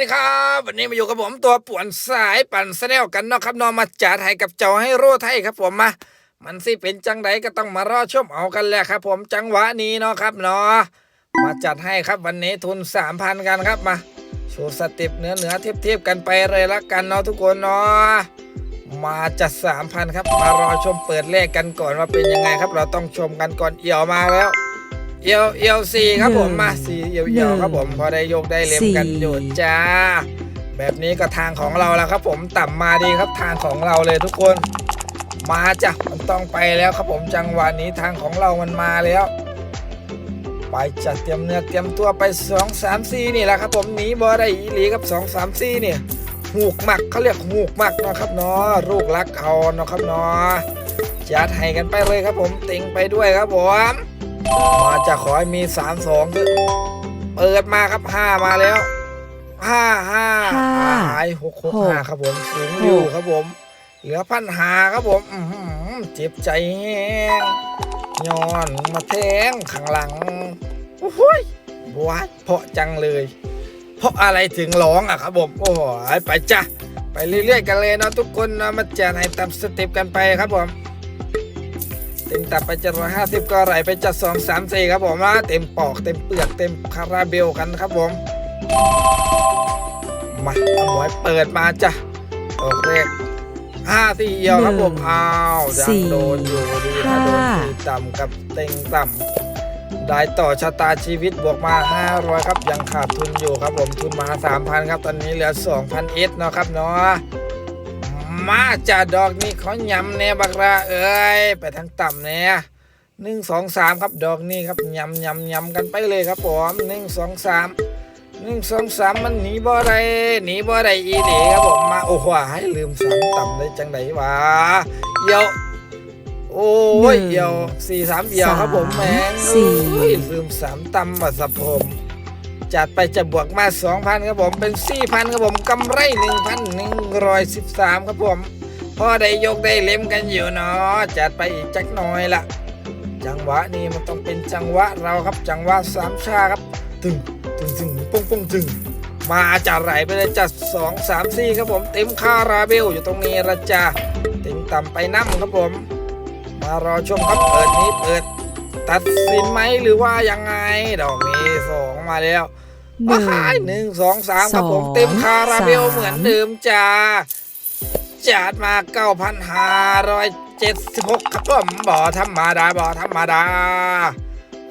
ดีครับ วันนี้มาอยู่กับผมตัวป่วนสายปั่นแนลกันเนาะครับนอมาจัดให้กับเจ้าให้โรไทยครับผมมา มันสิเป็นจังไดก็ต้องมารอชมเอากันแหละครับ ผมจังหวะนี้เนาะครับเนาะมาจัดให้ครับวันนี้ทุนสามพันกันครับมาโชว์สเต็ปเนื้อเนื้อเทียบเทียบกันไปเลยละกันเนาะทุกคนเนาะมาจัดสามพันครับมารอชมเปิดเลขกันก่อนว่าเป็นยังไงครับ เราต้องชมกันก่อนเอี่ยวมาแล้ว เอียวเอียวสี่ครับผมมาสี่เอียวเอียวครับผมพอได้ยกได้เล็มกันอยู่จ้า แบบนี้ก็ทางของเราแล้วครับ ผมต่ำมาดีครับทางของเราเลยทุกคน มาจ้ะมันต้องไปแล้วครับผมจังหวะนี้ทางของเรามันมาแล้วไปจัดเตรียมเนื้อเตรียมตัวไป 2 3 4 นี่แหละครับผมหนีบอได้อีหลีครับ 2 3 4เนี่ยหูกหมักเขาเรียกหูกหมักเนาะครับเนาะลูกรักเอาเนาะครับเนาะจัดให้กันไปเลยครับผมติงไปด้วยครับผม มาจะขอให้มีสามสองเปิดมาครับห้ามาแล้วห้าห้าห้าหายหกหกหกห้าครับผมสูงอยู่ครับผม เหลือพันหาครับผมอื้อหือเจ็บใจแห้งย้อนมาแทงข้างหลังโอ้โหยว้ายเพราะจังเลย เพราะอะไรถึงร้องอะครับผม โอ้ยไปจ้ะ ไปเรื่อยๆกันเลยเนาะทุกคนนะมาแจกให้ตามสเต็ปกันไปครับผม เต็มตับไปเจ็ดร้อยห้าสิบก็ไหลไปจัดสองสามสี่ครับผมนะเต็มปอกเต็มเปลือกเต็มคาราเบลกันครับผม มาเอาหมวยเปิดมาจ้ะออกเลขห้าสี่เอียวครับผมหนึ่งอ้าวยัสี่งโดนอยู่ดีนะโดนห้าตีต่ำกับเต็งต่ำได้ต่อชะตาชีวิตบวกมา 500 ครับยังขาดทุนอยู่ครับผมทุนมา 3,000 ครับ ตอนนี้เหลือ 2,000เอสเนาะครับเนาะ มาจ่าดอกนี้เขายำแน่บักระเอ้ยไปทางต่ำแน่หนึ่งสองสามครับดอกนี้ครับยำยำยำกันไปเลยครับผมหนึ่งสองสามหนึ่งสองสามมันหนีบ่ได้หนีบ่ได้อีเดีครับผมมาโอ้โหให้ลืมสามต่ำได้จังไดวะเอียวโอ้ยหนึ่งเอียวสี่สามเอียวครับผมสามแมงสี่เอ้ยลืมสามต่ำมาสับผม จัดไปจะบวกมา 2,000ครับผมเป็น 4,000ครับผมกำไร1,113ครับผมพ่อได้ยกได้เล่มกันอยู่เนาะจัดไปอีกจักหน่อยละจังหวะนี้มันต้องเป็นจังหวะเราครับ จังหวะสามชาครับตึงตึงตึงปุ้งปุ้งตึงมาจัดไหลไปเลยจัด2 3 4ครับผมเต็มคาราเบลอยู่ตรงนี้ละจ้าเต็มต่ำไปน้ำครับผม มารอชมครับเปิดนี้เปิด ตัดสินไหมหรือว่ายังไงดอกนี้สองมาแล้วหนึ่งว้ายหนึ่งสองสามครับผมสองเต็มคาราเบลสามเหมือนเดิมจ้าจัดมาเก้าพันห้าร้อยเจ็ดสิบหกครับผมบ่อธรรมดาบ่อธรรมดา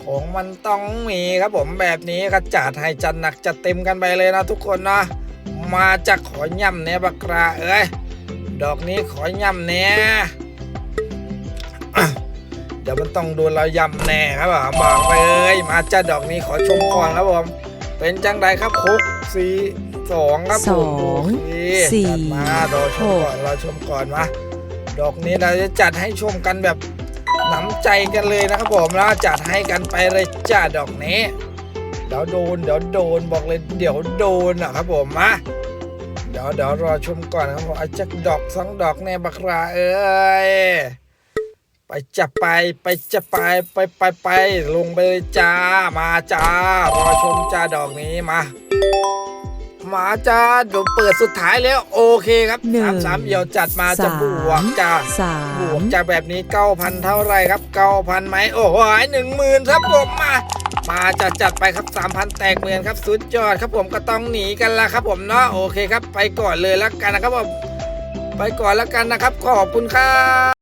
ของมันต้องมีครับผมแบบนี้ก็จัดให้จัดหนักจัดเต็มกันไปเลยนะทุกคนนะมาจากขอย่ำเนี่ยบักราเอ้ยดอกนี้ขอย่ำเนี่ยเดี๋ยวมันต้องโดนเรายำแน่ครับผมบอกเลยมาจ้าดอกนี้ขอชมก่อนครับผมเป็นจังใดครับคุกสี่สองครับผมสองโอเคสี่จัดมารอชมก่อนรอชมก่อนมาดอกนี้เราจะจัดให้ชมกันแบบหน้ำใจกันเลยนะครับผมแล้วจัดให้กันไปเลยจ้าดอกนี้เดี๋ยวโดนเดี๋ยวโดนบอกเลยเดี๋ยวโดนนะครับผมมาเดี๋ยวเดี๋ยวรอชมก่อนครับผมเอาจักดอกสองดอกแน่บักราเอ้ย ไปจะไปไปจะไปไปไปไปลงไปเลยจ้ามาจ้ารอชมจ้าดอกนี้มา มาจ้าเดี๋ยวเปิดสุดท้ายแล้วโอเคครับหนึ่งสามสามเดี่ยวจัดมาจะบวกจ้าสาบวมกจากแบบนี้เก้าพันเท่าไรครับเก้าพันไหมโอ้โหหนึ่งหมื่นครับผมมามาจัดจัดไปครับสามพันแตกเมือนครับสุดยอดครับผมก็ต้องหนีกันละครับผมเนาะโอเคครับ ไปก่อนเลยแล้วกันนะครับผมไปก่อนแล้วกันนะครับ ขอบคุณครับ